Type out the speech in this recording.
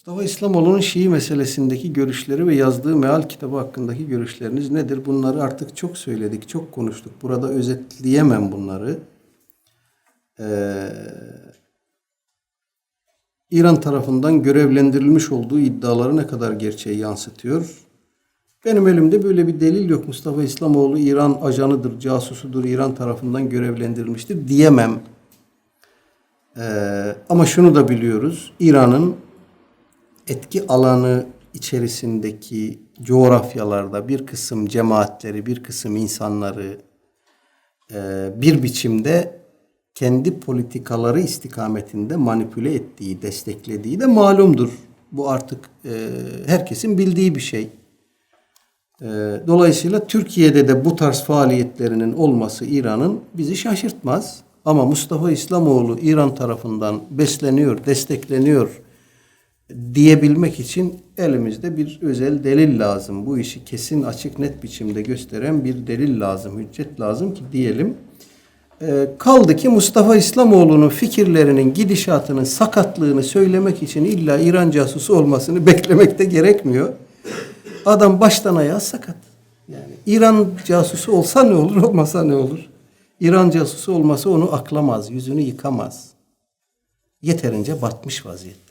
Mustafa İslamoğlu'nun Şii meselesindeki görüşleri ve yazdığı meal kitabı hakkındaki görüşleriniz nedir? Bunları artık çok söyledik, çok konuştuk. Burada özetleyemem bunları. Ee, İran tarafından görevlendirilmiş olduğu iddiaları ne kadar gerçeği yansıtıyor? Benim elimde böyle bir delil yok. Mustafa İslamoğlu İran ajanıdır, casusudur, İran tarafından görevlendirilmiştir diyemem. Ee, ama şunu da biliyoruz. İran'ın etki alanı içerisindeki coğrafyalarda bir kısım cemaatleri, bir kısım insanları e, bir biçimde kendi politikaları istikametinde manipüle ettiği, desteklediği de malumdur. Bu artık e, herkesin bildiği bir şey. E, dolayısıyla Türkiye'de de bu tarz faaliyetlerinin olması İran'ın bizi şaşırtmaz. Ama Mustafa İslamoğlu İran tarafından besleniyor, destekleniyor diyebilmek için elimizde bir özel delil lazım. Bu işi kesin açık net biçimde gösteren bir delil lazım, hüccet lazım ki diyelim. Ee, kaldı ki Mustafa İslamoğlu'nun fikirlerinin gidişatının sakatlığını söylemek için illa İran casusu olmasını beklemek de gerekmiyor. Adam baştan ayağa sakat. Yani İran casusu olsa ne olur, olmasa ne olur? İran casusu olması onu aklamaz, yüzünü yıkamaz. Yeterince batmış vaziyette.